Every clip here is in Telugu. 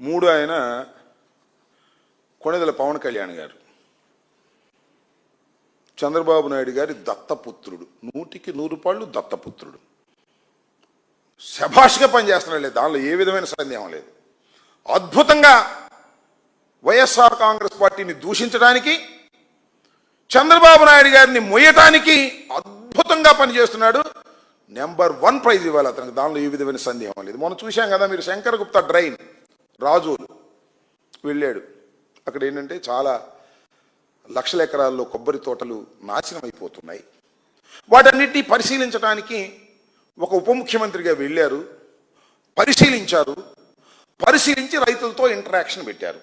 మూడు ఆయన కొణిదల పవన్ కళ్యాణ్ గారు. చంద్రబాబు నాయుడు గారి దత్తపుత్రుడు. నూటికి నూరు పాళ్ళు దత్తపుత్రుడు. శభాష్గా పనిచేస్తున్నాడు లేదు. దానిలో ఏ విధమైన సందేహం లేదు. అద్భుతంగా వైఎస్ఆర్ కాంగ్రెస్ పార్టీని దూషించడానికి చంద్రబాబు నాయుడు గారిని మొయ్యటానికి అద్భుతంగా పనిచేస్తున్నాడు. నెంబర్ వన్ ప్రైజ్ ఇవ్వాలి అతనికి. దానిలో ఏ విధమైన సందేహం లేదు. మనం చూశాం కదా మీరు శంకర్ గుప్తా డ్రైన్. రాజు వెళ్ళాడు. అక్కడ ఏంటంటే చాలా లక్షల ఎకరాల్లో కొబ్బరి తోటలు నాశనం అయిపోతున్నాయి. వాటన్నిటినీ పరిశీలించడానికి ఒక ఉప ముఖ్యమంత్రిగా వెళ్ళారు. పరిశీలించారు. పరిశీలించి రైతులతో ఇంటరాక్షన్ పెట్టారు.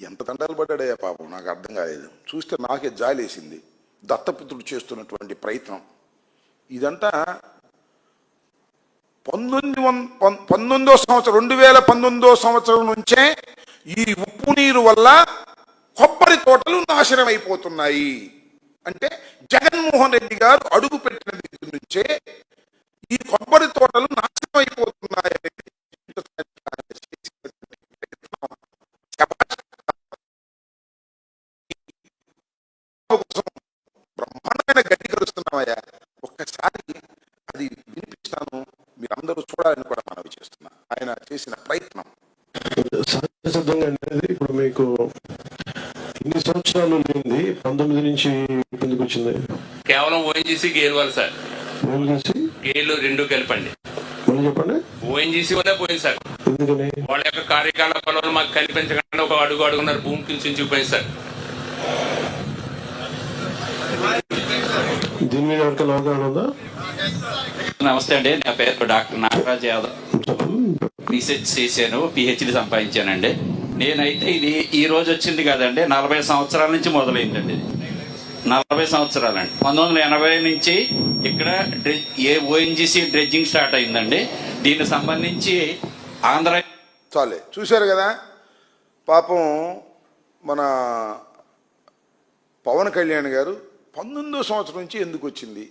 ఎంత తండాలు పడ్డాడయ్యా పాపం నాకు అర్థం కాలేదు. చూస్తే నాకే జాలేసింది. దత్తపుత్రుడు చేస్తున్నటువంటి ప్రయత్నం. ఇదంతా పంతొమ్మిది వం పం- పంతొమ్మిదో సంవత్సరం రెండు వేల పంతొమ్మిదో సంవత్సరం నుంచే ఈ ఉప్పు నీరు వల్ల కొబ్బరి తోటలు నాశనం అయిపోతున్నాయి అంటే జగన్మోహన్ రెడ్డి గారు అడుగు పెట్టిన దగ్గర నుంచే ఈ కొబ్బరి తోటలు చేసిన ప్రయత్నం. సహజసిద్ధంగా అనేది ఇప్పుడు మీకు ఇన్ని సంవత్సరాలు లేనిది పంతొమ్మిది నుంచి ఎందుకు వచ్చింది. కేవలం ఓఎన్జీసీ గేర్ వాళ్ళు సార్. చేసి? గేర్లు రెండు కలిపండి. మళ్ళీ చెప్పండి? ఓఎన్జీసీ వల్లే పోయింది సార్. ఎందుకని? వాళ్ళ యొక్క కార్యకలాపాలను మాకు కనిపించకుండా ఒక అడుగు అడుగున్నారు భూమి కించించిపోయింది సార్. దీని మీద ఎవరికైనా అవగాహన ఉందా? నమస్తే అండి. నా పేరు డాక్టర్ నాగరాజ్ యాదవ్. రీసెర్చ్ చేశాను పిహెచ్డి సంపాదించానండి. నేనైతే ఇది ఈ రోజు వచ్చింది కదండి నలభై సంవత్సరాల నుంచి మొదలైందండి నలభై సంవత్సరాలండి. పంతొమ్మిది వందల ఎనభై నుంచి ఇక్కడ డ్రె- ఏ ఓఎన్జిసి డ్రెడ్జింగ్ స్టార్ట్ అయిందండి. దీనికి సంబంధించి ఆంధ్ర చాలే. చూశారు కదా? పాపం మన పవన్ కళ్యాణ్ గారు పంతొమ్మిదో సంవత్సరం నుంచి ఎందుకు వచ్చింది?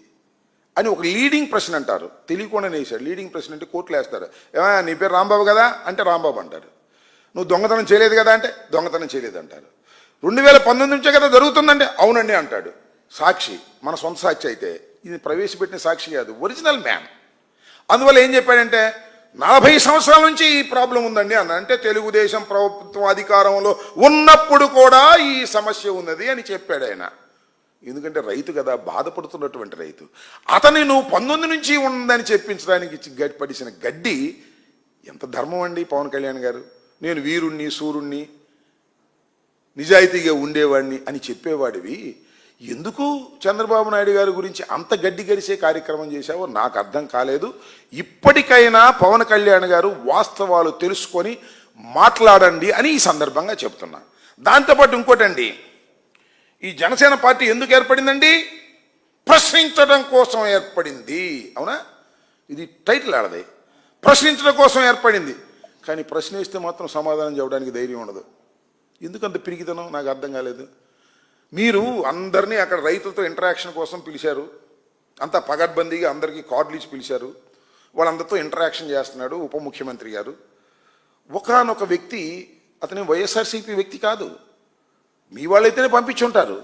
అని ఒక లీడింగ్ ప్రశ్న అంటారు. తెలియకుండానే వేశాడు లీడింగ్ ప్రశ్న అంటే కోర్టులో వేస్తారు. ఏమయ్య నీ పేరు రాంబాబు కదా? అంటే రాంబాబు అంటారు. నువ్వు దొంగతనం చేయలేదు కదా అంటే దొంగతనం చేయలేదు అంటారు. రెండు వేల పంతొమ్మిది నుంచే కదా జరుగుతుందంటే అవునండి అంటాడు. సాక్షి మన సొంత సాక్షి అయితే. ఇది ప్రవేశపెట్టిన సాక్షి కాదు ఒరిజినల్ మ్యాన్ అందువల్ల ఏం చెప్పాడంటే నలభై సంవత్సరాల నుంచి ఈ ప్రాబ్లం ఉందండి అన్న అంటే తెలుగుదేశం ప్రభుత్వం అధికారంలో ఉన్నప్పుడు కూడా ఈ సమస్య ఉన్నది అని చెప్పాడు ఆయన. ఎందుకంటే రైతు కదా బాధపడుతున్నటువంటి రైతు. అతని నువ్వు పంతొమ్మిది నుంచి ఉందని చెప్పించడానికి గడ్డి పడిసిన గడ్డి ఎంత ధర్మం అండి పవన్ కళ్యాణ్ గారు? నేను వీరుణ్ణి సూర్యుణ్ణి నిజాయితీగా ఉండేవాడిని అని చెప్పేవాడివి. ఎందుకు చంద్రబాబు నాయుడు గారి గురించి అంత గడ్డి గడిసే కార్యక్రమం చేశావో నాకు అర్థం కాలేదు. ఇప్పటికైనా పవన్ కళ్యాణ్ గారు వాస్తవాలు తెలుసుకొని మాట్లాడండి అని ఈ సందర్భంగా చెప్తున్నా. దాంతోపాటు ఇంకోటండి ఈ జనసేన పార్టీ ఎందుకు ఏర్పడిందండి? ప్రశ్నించడం కోసం ఏర్పడింది. అవునా? ఇది టైటిల్ ఆడది. ప్రశ్నించడం కోసం ఏర్పడింది. కానీ ప్రశ్నిస్తే మాత్రం సమాధానం చెప్పడానికి ధైర్యం ఉండదు. ఎందుకంత పిరిగితనం నాకు అర్థం కాలేదు. మీరు అందరినీ అక్కడ రైతులతో ఇంటరాక్షన్ కోసం పిలిచారు. అంతా పగడ్బందీగా అందరికీ కార్డులు ఇచ్చి పిలిచారు. వాళ్ళందరితో ఇంటరాక్షన్ చేస్తున్నాడు ఉప ముఖ్యమంత్రి గారు. ఒకానొక వ్యక్తి అతని వైఎస్ఆర్సీపీ వ్యక్తి కాదు. మీ వాళ్ళైతేనే పంపించుంటారు.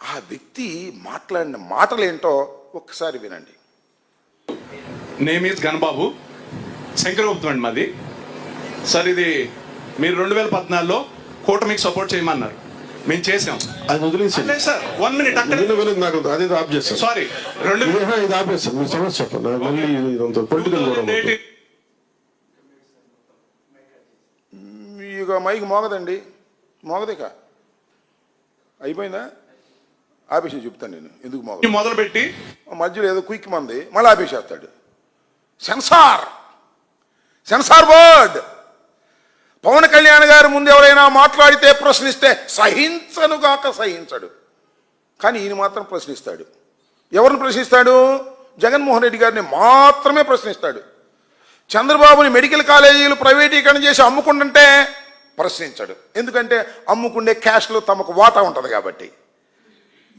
ఆ వ్యక్తి మాట్లాడిన మాటలేంటో ఒక్కసారి వినండి. నేమ్ ఈజ్ గణబాబు శంకరగుప్తం అండి మాది. సార్ ఇది మీరు రెండు వేల పద్నాలుగులో కూటమికి సపోర్ట్ చేయమన్నారు. మేము చేసాం అది వదిలేసింది లేదు సార్ వన్ మినిట్ అక్కడ విను విను నాకు అదే ఆఫ్ చేస్తాను సారీ రెండు ఏహా, ఇది ఆపేస్తాను మీ సమస్య చెప్పండి. నాకు మళ్ళీ ఇదంతా పొలిటికల్ కూడా ఉండదు. ఇక మైక్ మోగదండి. మోగదిక? అయిపోయిందా? ఆపేసి చెప్తాను నేను. ఎందుకు మొదలు? పెట్టి మధ్యలో ఏదో క్విక్ మంది మళ్ళీ ఆపేసేస్తాడు. Censor! Censor board! Pawan Kalyan గారి ముందు ఎవరైనా మాట్లాడితే ప్రశ్నిస్తే సహించనుగాక సహించడు. కానీ ఈయన మాత్రం ప్రశ్నిస్తాడు. ఎవరిని ప్రశ్నిస్తాడు? జగన్మోహన్ రెడ్డి గారిని మాత్రమే ప్రశ్నిస్తాడు. చంద్రబాబుని మెడికల్ కాలేజీలు ప్రైవేటీకరణ చేసి అమ్ముకుంటుంటే ప్రశ్నించాడు. ఎందుకంటే అమ్ముకుండే క్యాష్లో తమకు వాటా ఉంటుంది కాబట్టి.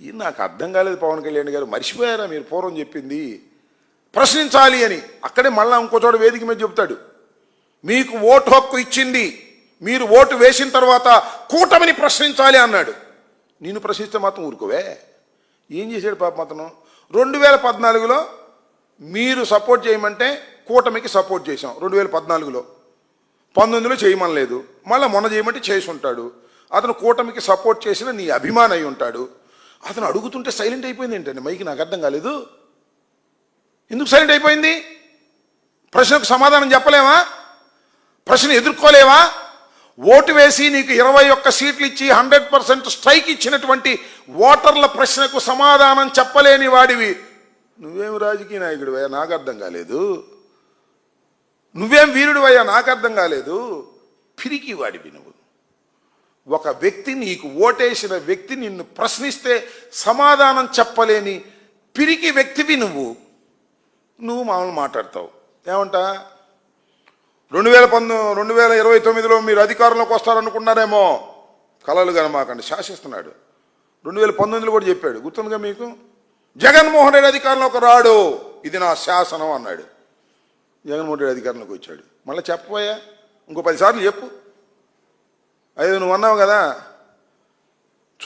ఇది నాకు అర్థం కాలేదు పవన్ కళ్యాణ్ గారు. మర్చిపోయారా మీరు పూర్వం చెప్పింది? ప్రశ్నించాలి అని. అక్కడే మళ్ళా ఇంకో చోట వేదిక మీద చెప్తాడు మీకు ఓటు హక్కు ఇచ్చింది. మీరు ఓటు వేసిన తర్వాత కూటమిని ప్రశ్నించాలి అన్నాడు. నేను ప్రశ్నిస్తే మాత్రం ఊరుకోవే. ఏం చేశాడు పాపం అతను? రెండు వేల పద్నాలుగులో మీరు సపోర్ట్ చేయమంటే కూటమికి సపోర్ట్ చేశాం. రెండు వేల పద్నాలుగులో. పంతొమ్మిదిలో చేయమనలేదు. మళ్ళీ మొన్న చేయమంటే చేసి ఉంటాడు అతను కూటమికి సపోర్ట్ చేసిన నీ అభిమాని అయి ఉంటాడు. అతను అడుగుతుంటే సైలెంట్ అయిపోయింది ఏంటండి? మైకి నాకు అర్థం కాలేదు. ఎందుకు సైలెంట్ అయిపోయింది? ప్రశ్నకు సమాధానం చెప్పలేమా ప్రశ్న ఎదుర్కోలేవా? ఓటు వేసి నీకు ఇరవై ఒక్క సీట్లు ఇచ్చి హండ్రెడ్ పర్సెంట్ స్ట్రైక్ ఇచ్చినటువంటి ఓటర్ల ప్రశ్నకు సమాధానం చెప్పలేని వాడివి. నువ్వేం రాజకీయ నాయకుడివే నాకు అర్థం కాలేదు. నువ్వేం వీరుడివయ్యా? నాకు అర్థం కాలేదు. పిరికి వాడివి నువ్వు. ఒక వ్యక్తి నీకు ఓటేసిన వ్యక్తి నిన్ను ప్రశ్నిస్తే సమాధానం చెప్పలేని పిరికి వ్యక్తివి నువ్వు. నువ్వు మామూలు మాట్లాడతావు. ఏమంటా? రెండు వేల పంతొమ్మిది రెండు వేల ఇరవై తొమ్మిదిలో మీరు అధికారంలోకి వస్తారనుకున్నారేమో. కలలు కనమాకండి శాసిస్తున్నాడు. రెండు వేల పంతొమ్మిదిలో కూడా చెప్పాడు. గుర్తుందిగా మీకు? జగన్మోహన్ రెడ్డి అధికారంలోకి రాడు. ఇది నా శాసనం అన్నాడు. జగన్మోహన్ రెడ్డి అధికారంలోకి వచ్చాడు. మళ్ళీ చెప్పబోయా? ఇంకో పదిసార్లు చెప్పు. అయ్యో నువ్వు అన్నావు కదా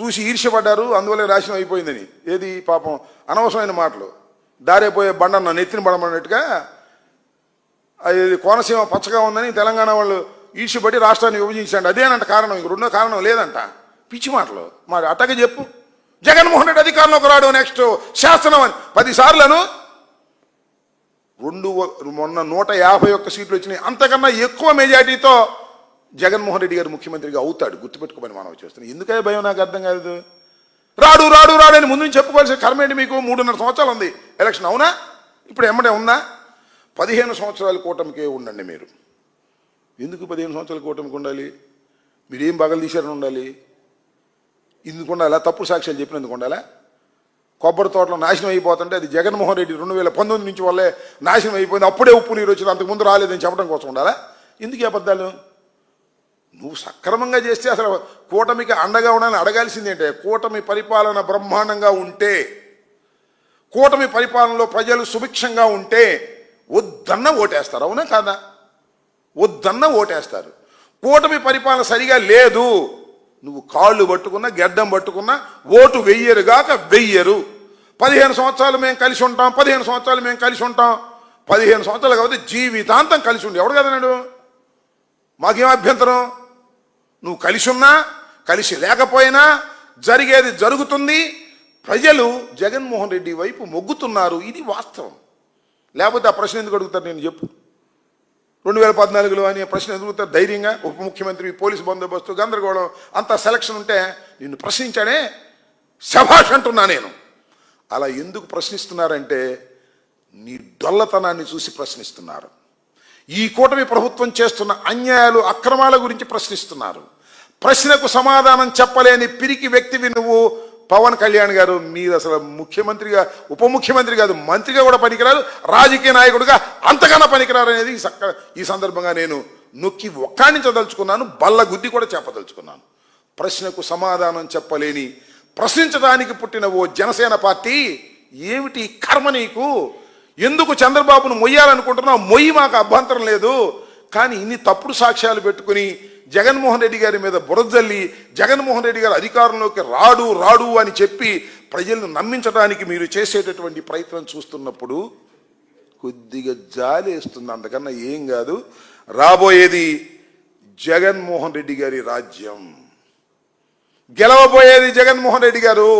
చూసి ఈర్ష్యపడ్డారు అందువల్ల రాసిన అయిపోయిందని. ఏది పాపం? అనవసరమైన మాటలు. దారేపోయే బండన్న నెత్తిన పడమన్నట్టుగా అది కోనసీమ పచ్చగా ఉందని తెలంగాణ వాళ్ళు ఈర్ష్యపడి రాష్ట్రాన్ని విభజించండి అదేనంట కారణం ఇంక రెండో కారణం లేదంట. పిచ్చి మాటలు. మరి అట్టగా చెప్పు. జగన్మోహన్ రెడ్డి అధికారంలోకి రాడు నెక్స్ట్ శాసనం అని. పదిసార్లను రెండు మొన్న నూట యాభై ఒక్క సీట్లు వచ్చినాయి. అంతకన్నా ఎక్కువ మెజార్టీతో జగన్మోహన్ రెడ్డి గారు ముఖ్యమంత్రిగా అవుతాడు. గుర్తుపెట్టుకోమని మనం చేస్తున్నాం. ఎందుకయ్యా భయం నాకు అర్థం కాదు రాడు రాడు రాడు అని ముందు చెప్పుకోవాల్సిన కర్మ ఏంటి మీకు? మూడున్నర సంవత్సరాలు ఉంది. ఎలక్షన్ అవునా? ఇప్పుడు ఎమ్మడే ఉందా? పదిహేను సంవత్సరాల కూటమికే ఉండండి మీరు. ఎందుకు పదిహేను సంవత్సరాల కూటమికి ఉండాలి? మీరేం బగలు తీశారని ఉండాలి? ఎందుకు ఉండాలా? తప్పుడు సాక్ష్యాలు చెప్పినందుకు ఉండాలా? కొబ్బరి తోటలో నాశనం అయిపోతుంటే అది జగన్మోహన్ రెడ్డి రెండు వేల పంతొమ్మిది నుంచి వల్లే నాశనం అయిపోయింది. అప్పుడే ఉప్పు నీరు వచ్చింది. అంతకుముందు రాలేదని చెప్పడం కోసం ఉండాలా? ఎందుకు అబద్ధాలు? నువ్వు సక్రమంగా చేస్తే అసలు కూటమికి అండగా ఉండాలని అడగాల్సిందేంటే కూటమి పరిపాలన బ్రహ్మాండంగా ఉంటే కూటమి పరిపాలనలో ప్రజలు సుభిక్షంగా ఉంటే వద్దన్న ఓటేస్తారు. అవునా కాదా? వద్దన్న ఓటేస్తారు. కూటమి పరిపాలన సరిగా లేదు. నువ్వు కాళ్ళు పట్టుకున్నా గెడ్డం పట్టుకున్నా ఓటు వెయ్యరు గాక వెయ్యరు. పదిహేను సంవత్సరాలు మేము కలిసి ఉంటాం పదిహేను సంవత్సరాలు మేము కలిసి ఉంటాం. పదిహేను సంవత్సరాలు కాబట్టి జీవితాంతం కలిసి ఉండి. ఎవడు కదన్నాడు మాకేం అభ్యంతరం? నువ్వు కలిసి ఉన్నా కలిసి లేకపోయినా జరిగేది జరుగుతుంది. ప్రజలు జగన్మోహన్ రెడ్డి వైపు మొగ్గుతున్నారు. ఇది వాస్తవం. లేకపోతే ఆ ప్రశ్న ఎందుకు అడుగుతారు నేను చెప్పు. రెండు వేల పద్నాలుగులో అని ప్రశ్న ఎదుగుతారు ధైర్యంగా ఉప ముఖ్యమంత్రి పోలీసు బందోబస్తు గందరగోళం అంత సెలక్షన్ ఉంటే నిన్ను ప్రశ్నించాడే శభాష్ అంటున్నా నేను. అలా ఎందుకు ప్రశ్నిస్తున్నారంటే నీ డొల్లతనాన్ని చూసి ప్రశ్నిస్తున్నారు. ఈ కూటమి ప్రభుత్వం చేస్తున్న అన్యాయాలు అక్రమాల గురించి ప్రశ్నిస్తున్నారు. ప్రశ్నకు సమాధానం చెప్పలేని పిరికి వ్యక్తివి నువ్వు. పవన్ కళ్యాణ్ గారు మీరు అసలు ముఖ్యమంత్రిగా ఉప ముఖ్యమంత్రి కాదు మంత్రిగా కూడా పనికిరారు రాజకీయ నాయకుడిగా అంతకన్నా పనికిరారు అనేది ఈ సక్క- ఈ సందర్భంగా నేను నొక్కి ఒక్కాణించదలుచుకున్నాను బల్ల గుద్ది కూడా చెప్పదలుచుకున్నాను. ప్రశ్నకు సమాధానం చెప్పలేని ప్రశ్నించడానికి పుట్టిన ఓ జనసేన పార్టీ ఏమిటి కర్మ నీకు? ఎందుకు చంద్రబాబును మొయ్యాలనుకుంటున్నావు? మొయ్యి మాకు అభ్యంతరం లేదు. కానీ ఇన్ని తప్పుడు సాక్ష్యాలు పెట్టుకుని జగన్మోహన్ రెడ్డి గారి మీద బురదల్లి జగన్మోహన్ రెడ్డి గారు అధికారంలోకి రాడు రాడు అని చెప్పి ప్రజలను నమ్మించడానికి మీరు చేసేటటువంటి ప్రయత్నం చూస్తున్నప్పుడు కొద్దిగా జాలి వేస్తుంది అంతకన్నా ఏం కాదు రాబోయేది జగన్మోహన్ రెడ్డి గారి రాజ్యం. గెలవబోయేది జగన్మోహన్ రెడ్డి గారు.